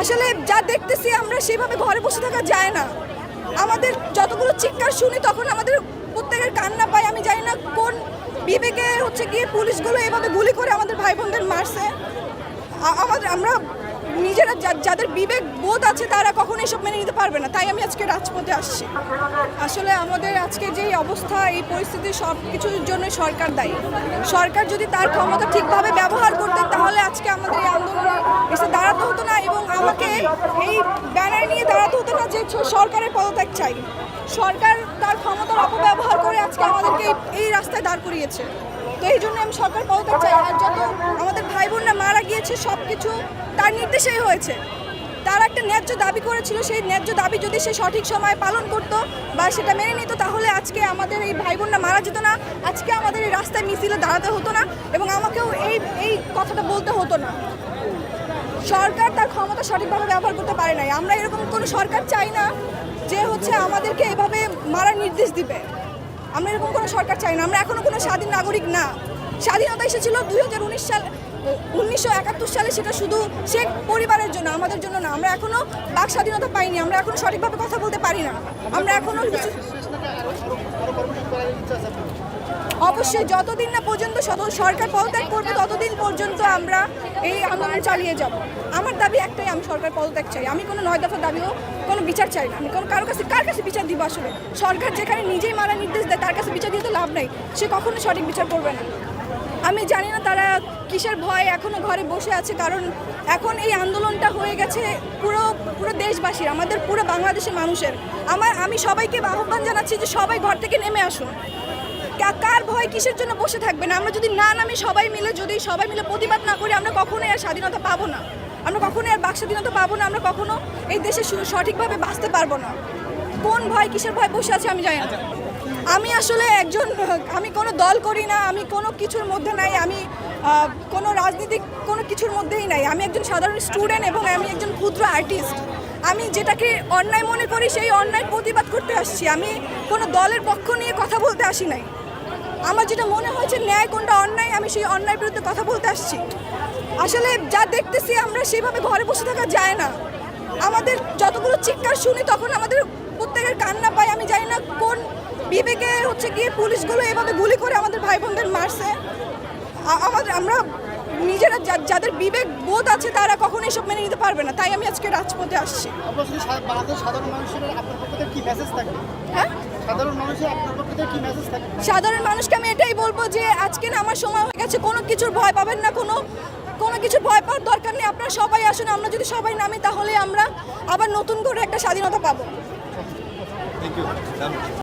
আসলে যা দেখতেছি আমরা সেভাবে ঘরে বসে থাকা যায় না। আমাদের যতগুলো চিৎকার শুনি তখন আমাদের প্রত্যেকের কান্না পায়। আমি জানি না কোন বিবেকে হচ্ছে গিয়ে পুলিশগুলো এভাবে গুলি করে আমাদের ভাই বোনদের মারছে আমাদের, আমরা নিজেরা যাদের বিবেক বোধ আছে তারা কখনো এসব মেনে নিতে পারবে না। তাই আমি আজকে রাজপথে আসছি। আসলে আমাদের আজকে যে অবস্থা, এই পরিস্থিতি সব কিছুর জন্য সরকার দায়ী। সরকার যদি তার ক্ষমতা ঠিকভাবে ব্যবহার করতে তাহলে আজকে আমাদের এই আন্দোলনে এসে দাঁড়াতে হতো না এবং আমাকে এই ব্যানার নিয়ে দাঁড়াতে হতো না যে সরকারের পদত্যাগ চাই। সরকার তার ক্ষমতার অপব্যবহার করে আজকে আমাদেরকে এই- রাস্তায় দাঁড় করিয়েছে। তো এই জন্য আমি সরকার পদত্যাগ চাই। আর যত আমাদের ভাই বোনরা মারা গিয়েছে সব কিছু তার নির্দেশেই হয়েছে। তারা একটা ন্যায্য দাবি করেছিল, সেই ন্যায্য দাবি যদি সে সঠিক সময় পালন করতো বা সেটা মেনে নিত, তাহলে আজকে আমাদের এই ভাই বোনরা মারা যেত না। আজকে আমাদের এই রাস্তায় মিছিলে দাঁড়াতে হতো না এবং আমাকেও এই এই কথাটা বলতে হতো না। সরকার তার ক্ষমতা সঠিকভাবে ব্যবহার করতে পারে নাই। আমরা এরকম কোনো সরকার চাই না যে হচ্ছে আমাদেরকে এভাবে মারার নির্দেশ দিবে। আমরা এরকম কোনো সরকার চাই না। আমরা এখনও কোনো স্বাধীন নাগরিক না। স্বাধীনতা এসেছিল দুই হাজার উনিশ সাল, উনিশশো একাত্তর সালে সেটা শুধু শেখ পরিবারের জন্য, আমাদের জন্য না। আমরা এখনও বাক স্বাধীনতা পাইনি। আমরা এখনও সঠিকভাবে কথা বলতে পারি না। আমরা এখনও কিছু- অবশ্যই যতদিন না পর্যন্ত সরকার পদত্যাগ করবে, ততদিন পর্যন্ত আমরা এই আন্দোলন চালিয়ে যাব। আমার দাবি একটাই, আমি সরকার পদত্যাগ চাই। আমি কোনো নয় দফা দাবিও, কোনো বিচার চাই না। আমি কোনো কারও কাছে কার কাছে বিচার দিব আসলে? সরকার যেখানে নিজেই মারা নির্দেশ দেয়, তার কাছে বিচার দিয়ে তো লাভ নাই। সে কখনো সঠিক বিচার করবে না। আমি জানি না তারা কিসের ভয় এখনও ঘরে বসে আছে, কারণ এখন এই আন্দোলনটা হয়ে গেছে পুরো পুরো দেশবাসীর, আমাদের পুরো বাংলাদেশের মানুষের। আমার আমি সবাইকে আহ্বান জানাচ্ছি যে সবাই ঘর থেকে নেমে আসুন। কার ভয় কিসের জন্য বসে থাকবে না? আমরা যদি না নামি সবাই মিলে, যদি সবাই মিলে প্রতিবাদ না করি, আমরা কখনোই আর স্বাধীনতা পাবো না। আমরা কখনোই আর বাক স্বাধীনতা পাবো না, আমরা কখনো এই দেশে সঠিকভাবে বাঁচতে পারব না। কোন ভয় কিসের ভয় বসে আছে আমি জানি না। আমি আসলে একজন, আমি কোনো দল করি না, আমি কোনো কিছুর মধ্যে নাই, আমি কোনো রাজনীতিক কোনো কিছুর মধ্যেই নাই। আমি একজন সাধারণ স্টুডেন্ট এবং আমি একজন ক্ষুদ্র আর্টিস্ট। আমি যেটাকে অন্যায় মনে করি, সেই অন্যায় প্রতিবাদ করতে আসছি। আমি কোনো দলের পক্ষ নিয়ে কথা বলতে আসি নাই। আমার যেটা মনে হয়েছে ন্যায় কোনটা অন্যায়, আমি সেই অন্যায় বিরুদ্ধে কথা বলতে আসছি। আসলে যা দেখতেছি আমরা সেভাবে ঘরে বসে থাকা যায় না। আমাদের যতগুলো চিৎকার শুনি তখন আমাদের প্রত্যেকের কান্না পায়, আমি জানি না কোন বিবেকে হচ্ছে গিয়ে পুলিশগুলো এভাবে গুলি করে আমাদের ভাই বোনদের মারছে। আমাদের, আমরা নিজেরা যাদের বিবেক বোধ আছে তারা কখনো এসব মেনে নিতে পারবে না। তাই আমি আজকে রাজপথে আসছি। সাধারণ মানুষের আপনার পক্ষ থেকে কি মেসেজ থাকবে হ্যাঁ? সাধারণ মানুষকে আমি এটাই বলব যে আজকে না আমার সময় হয়ে গেছে কোনো কিছুর ভয় পাবেন না কোনো কোনো কিছু ভয় পাওয়ার দরকার নেই। আপনারা সবাই আসুন আমরা যদি সবাই নামি তাহলে আমরা আবার নতুন করে একটা স্বাধীনতা পাবো।